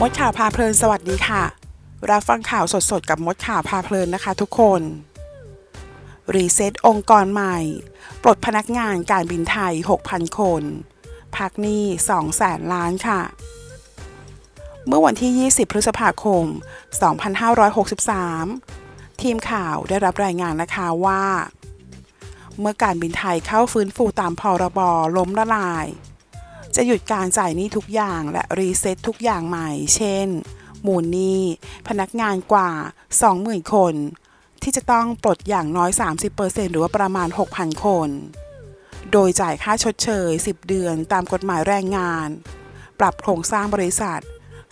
มดข่าวพาเพลินสวัสดีค่ะ รับฟังข่าวสดๆ กับมดข่าวพาเพลินนะคะทุกคน รีเซ็ตองค์กรใหม่ ปลดพนักงานการบินไทย 6,000 คน พักหนี้2แสนล้านค่ะ เมื่อวันที่ 20 พฤษภาคม 2563 ทีมข่าวได้รับรายงานนะคะว่า เมื่อการบินไทยเข้าฟื้นฟูตามพรบล้มละลาย จะหยุดการจ่ายหนี้ทุกอย่างและรีเซ็ตทุกอย่างใหม่ เช่น หมูลหนี้ พนักงานกว่า 20,000 คน ที่จะต้องปลดอย่างน้อย 30%หรือว่าประมาณ 6,000 คน โดยจ่ายค่าชดเชย 10 เดือนตามกฎหมายแรงงาน ปรับโครงสร้างบริษัท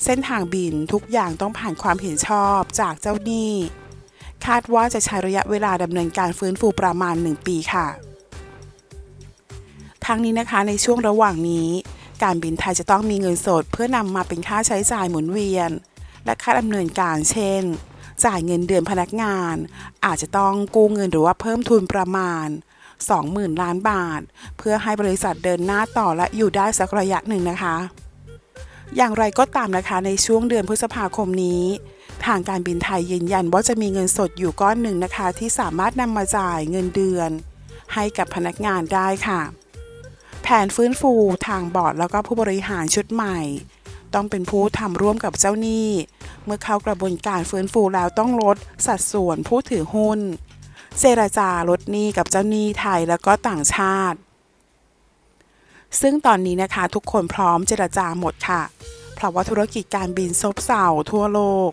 เส้นทางบินทุกอย่างต้องผ่านความเห็นชอบจากเจ้าหนี้ คาดว่าจะใช้ระยะเวลาดำเนินการฟื้นฟูประมาณ 1 ปีค่ะทั้งนี้นะคะในช่วงระหว่างนี้ การบินไทยจะต้องมีเงินสด เพื่อนำมาเป็นค่าใช้จ่ายหมุนเวียน และค่าดำเนินการเช่น จ่ายเงินเดือนพนักงาน อาจจะต้องกู้เงินหรือว่าเพิ่มทุนประมาณ 20,000 ล้านบาท เพื่อให้บริษัทเดินหน้าต่อและอยู่ได้สักระยะหนึ่งนะคะ อย่างไรก็ตามนะคะในช่วงเดือนพฤษภาคมนี้ ทางการบินไทยยืนยันว่าจะมีเงินสดอยู่ก้อนหนึ่งนะคะ ที่สามารถนำมาจ่ายเงินเดือน ให้กับพนักงานได้ค่ะ แผนฟื้นฟูทางบอร์ดแล้วก็ผู้บริหารชุดใหม่ ต้องเป็นผู้ทำร่วมกับเจ้าหนี้ เมื่อเข้ากระบวนการฟื้นฟูแล้วต้องลดสัดส่วนผู้ถือหุ้น เจรจาลดหนี้กับเจ้าหนี้ไทยแล้วก็ต่างชาติ ซึ่งตอนนี้นะคะทุกคนพร้อมเจรจาหมดค่ะ เพราะว่าธุรกิจการบินซบเซาทั่วโลก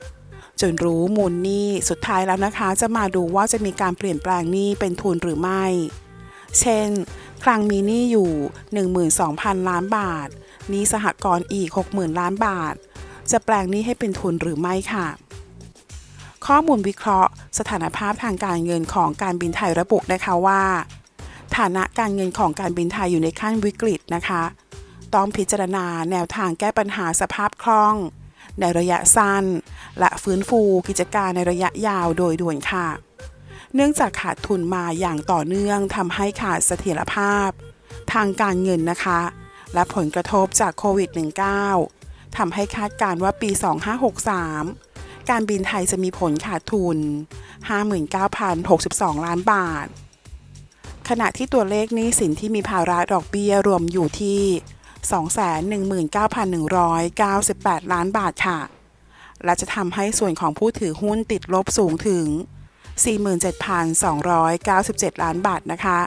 จนรู้มูลหนี้สุดท้ายแล้วนะคะ จะมาดูว่าจะมีการเปลี่ยนแปลงหนี้เป็นทุนหรือไม่ เช่น คลังมีหนี้อยู่ 12,000 ล้านบาทหนี้สหกรณ์อีก 60,000 ล้านบาท จะแปลงหนี้ให้เป็นทุนหรือไม่ค่ะ ข้อมูลวิเคราะห์ สถานภาพทางการเงินของการบินไทยระบุนะคะว่า ฐานะการเงินของการบินไทยอยู่ในขั้นวิกฤตนะคะ ต้องพิจารณาแนวทางแก้ปัญหาสภาพคล่อง ในระยะสั้น และฟื้นฟูกิจการในระยะยาวโดยด่วนค่ะ เนื่องจากขาดทุนมาอย่างต่อเนื่องทำให้ขาดเสถียรภาพ ทางการเงินนะคะ และผลกระทบจากโควิด -19 ทำให้คาดการณ์ว่าปี 2563 การบินไทยจะมีผลขาดทุน 59,062 ล้านบาท ขณะที่ตัวเลขนี้สินที่มีภาระดอกเบี้ยรวมอยู่ที่219,198 ล้านบาทค่ะ และจะทำให้ส่วนของผู้ถือหุ้นติดลบสูงถึง 47,297 ล้านบาทนะคะ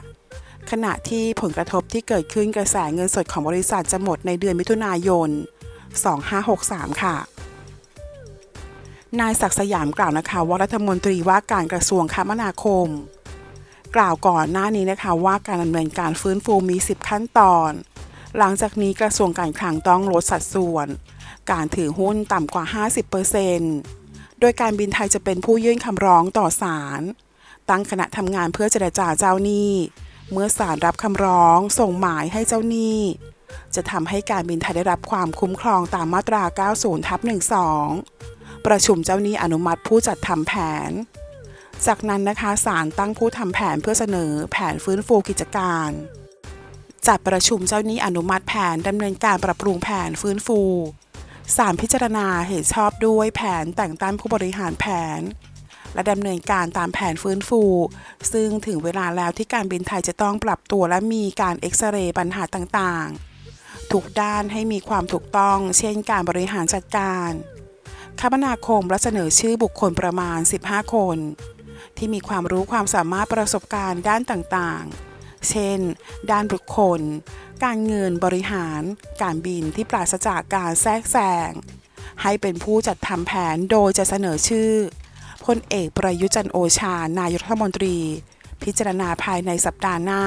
ขณะที่ผลกระทบที่เกิดขึ้นกระแสเงินสดของบริษัทจะหมดในเดือนมิถุนายน 2563 ค่ะ นายศักสยามกล่าวนะคะ ว่ารัฐมนตรีว่าการกระทรวงคมนาคม กล่าวก่อนหน้านี้นะคะว่าการดำเนินการฟื้นฟูมี 10 ขั้นตอน หลังจากนี้กระทรวงการคลังต้องลดสัดส่วน การถือหุ้นต่ำกว่า 50% โดยการบินไทยจะเป็นผู้ยื่นคำร้องต่อศาล ตั้งคณะทำงานเพื่อเจรจาเจ้าหนี้ เมื่อศาลรับคำร้อง ส่งหมายให้เจ้าหนี้ จะทำให้การบินไทยได้รับความคุ้มครองตามมาตรา 90ทับ12 ประชุมเจ้าหนี้อนุมัติผู้จัดทำแผน จากนั้นนะคะศาลตั้งผู้ทำแผนเพื่อเสนอแผนฟื้นฟูกิจการจัดประชุมเจ้าหนี้อนุมัติแผนดำเนินการปรับปรุงแผนฟื้นฟู ศาลพิจารณาเห็นชอบด้วยแผนแต่งตั้งผู้บริหารแผน และดำเนินการตามแผนฟื้นฟู ซึ่งถึงเวลาแล้วที่การบินไทยจะต้องปรับตัวและมีการเอ็กซเรย์ปัญหาต่างๆ ทุกด้านให้มีความถูกต้อง เช่นการบริหารจัดการคมนาคมและเสนอชื่อบุคคลประมาณ 15 คน ที่มีความรู้ความสามารถประสบการณ์ด้านต่างๆ เช่น ด้านบุคคล การเงินบริหาร การบินที่ปราศจากการแทรกแซงให้เป็นผู้จัดทำแผนโดยจะเสนอชื่อพลเอกประยุจันโอชานายรัฐมนตรี พิจารณาภายในสัปดาห์หน้า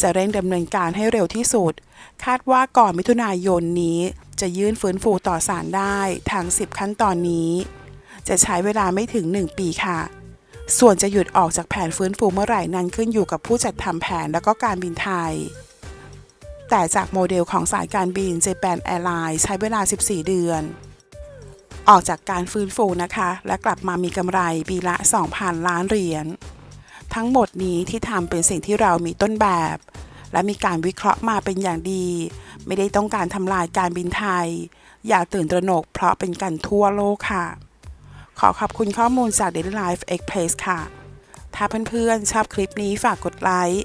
จะเร่งดำเนินการให้เร็วที่สุด คาดว่าก่อนมิถุนายนนี้จะยื่นฟื้นฟูต่อศาลได้ทั้ง10 ขั้นตอนนี้ จะใช้เวลาไม่ถึง 1 ปีค่ะ ส่วนจะหยุดออกจากแผนฟื้นฟูเมื่อไหร่นั้นขึ้นอยู่กับผู้จัดทำแผนและก็การบินไทย แต่จากโมเดลของสายการบิน Japan Airlines ใช้เวลา 14 เดือน ออกจากการฟื้นฟูนะคะ และกลับมามีกำไรปีละ 2,000 ล้านเหรียญ ทั้งหมดนี้ที่ทำเป็นสิ่งที่เรามีต้นแบบ และมีการวิเคราะห์มาเป็นอย่างดี ไม่ได้ต้องการทำลายการบินไทย อย่าตื่นตระหนกเพราะเป็นกันทั่วโลกค่ะ ขอขอบคุณข้อมูลจาก Daily Life Express ค่ะ ถ้าเพื่อนๆชอบคลิปนี้ฝากกดไลค์